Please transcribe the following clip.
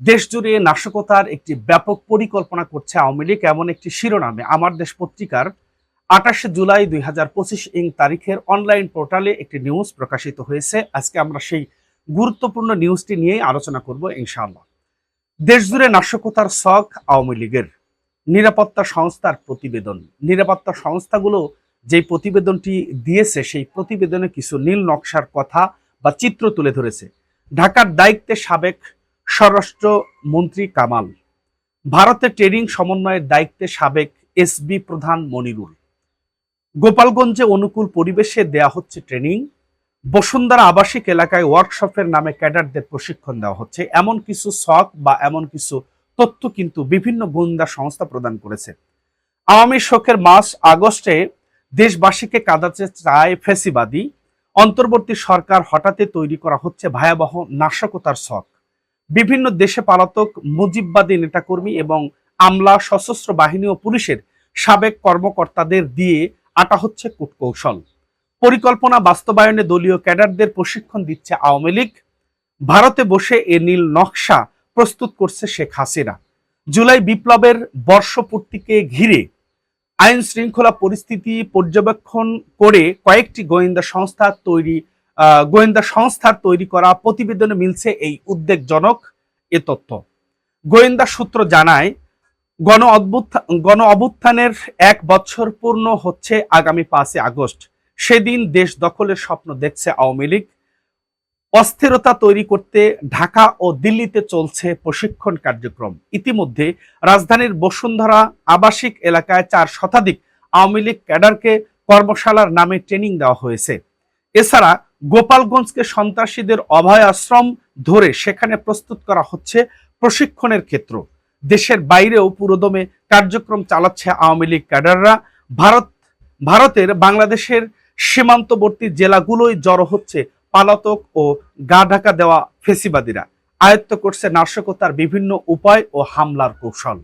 দেশ জুড়ে নাশকতার একটি ব্যাপক পরিকল্পনা করছে আওয়ামী লীগ, এমন একটি শিরোনামে আমার দেশ পত্রিকার আঠাশে জুলাই দুই হাজার পঁচিশ ইং তারিখের অনলাইন পোর্টালে একটি নিউজ প্রকাশিত হয়েছে। আজকে আমরা সেই গুরুত্বপূর্ণ নিউজটি নিয়েই আলোচনা করব ইনশাআল্লাহ। দেশ জুড়ে নাশকতার শখ আওয়ামী লীগের। নিরাপত্তা সংস্থার প্রতিবেদন। নিরাপত্তা সংস্থাগুলো যে প্রতিবেদনটি দিয়েছে, সেই প্রতিবেদনে কিছু নীল নকশার কথা বা চিত্র তুলে ধরেছে। ঢাকার দায়িত্বে সাবেক স্বরাষ্ট্র মন্ত্রী কামাল, ভারতের ট্রেনিং সমন্বয়ের দায়িত্বে সাবেক এসবি প্রধান মনিরুল, গোপালগঞ্জে অনুকূল পরিবেশে দেয়া হচ্ছে ট্রেনিং, বসুন্ধরা আবাসিক এলাকায় ওয়ার্কশপের নামে ক্যাডারদের প্রশিক্ষণ দেওয়া হচ্ছে। এমন কিছু শখ বা এমন কিছু তথ্য কিন্তু বিভিন্ন গোয়েন্দা সংস্থা প্রদান করেছে। আওয়ামী শোকের মাস আগস্টে দেশবাসীকে কাঁদাতে চায় ফেসিবাদী। অন্তর্বর্তী সরকার হঠাৎ তৈরি করা হচ্ছে ভয়াবহ নাশকতার শখ বিভিন্ন দেশে পালাতক মুজিববাদী নেতাকর্মী এবং আমলা, সশস্ত্র বাহিনী ও পুলিশের সাবেক কর্মকর্তাদের দিয়ে আটা হচ্ছে কূটকৌশল। পরিকল্পনা বাস্তবায়নে দলীয় ক্যাডারদের প্রশিক্ষণ দিচ্ছে আওয়ামী লীগ। ভারতে বসে এ নীল নকশা প্রস্তুত করছে শেখ হাসিনা। জুলাই বিপ্লবের বর্ষপূর্তিকে ঘিরে আইন শৃঙ্খলা পরিস্থিতি পর্যবেক্ষণ করে কয়েকটি গোয়েন্দা সংস্থা তৈরি গোয়েন্দা সংস্থার তৈরি করা প্রতিবেদনে মিলছে এই উদ্বেগজনক এ তথ্য। গোয়েন্দা সূত্র জানায়, গণ গণ অভ্যুত্থানের এক বছর পূর্ণ হচ্ছে আগামী পাঁচই আগস্ট। সেদিন দেশ দখলের স্বপ্ন দেখছে আওয়ামী লীগ। অস্থিরতা তৈরি করতে ঢাকা ও দিল্লিতে চলছে প্রশিক্ষণ কার্যক্রম। ইতিমধ্যে রাজধানীর বসুন্ধরা আবাসিক এলাকায় চার শতাধিক আওয়ামী লীগ ক্যাডারকে কর্মশালার নামে ট্রেনিং দেওয়া হয়েছে। এছাড়া গোপালগঞ্জকে সন্ত্রাসীদের অভয় আশ্রম ধরে সেখানে প্রস্তুত করা হচ্ছে প্রশিক্ষণের ক্ষেত্র। দেশের বাইরেও পুরোদমে কার্যক্রম চালাচ্ছে আওয়ামী লীগ ক্যাডাররা। ভারত, ভারতের বাংলাদেশের সীমান্তবর্তী জেলাগুলোই জড়ো হচ্ছে পালাতক ও গা ঢাকা দেওয়া ফেসিবাদীরা। আয়ত্ত করছে নাশকতার বিভিন্ন উপায় ও হামলার কৌশল।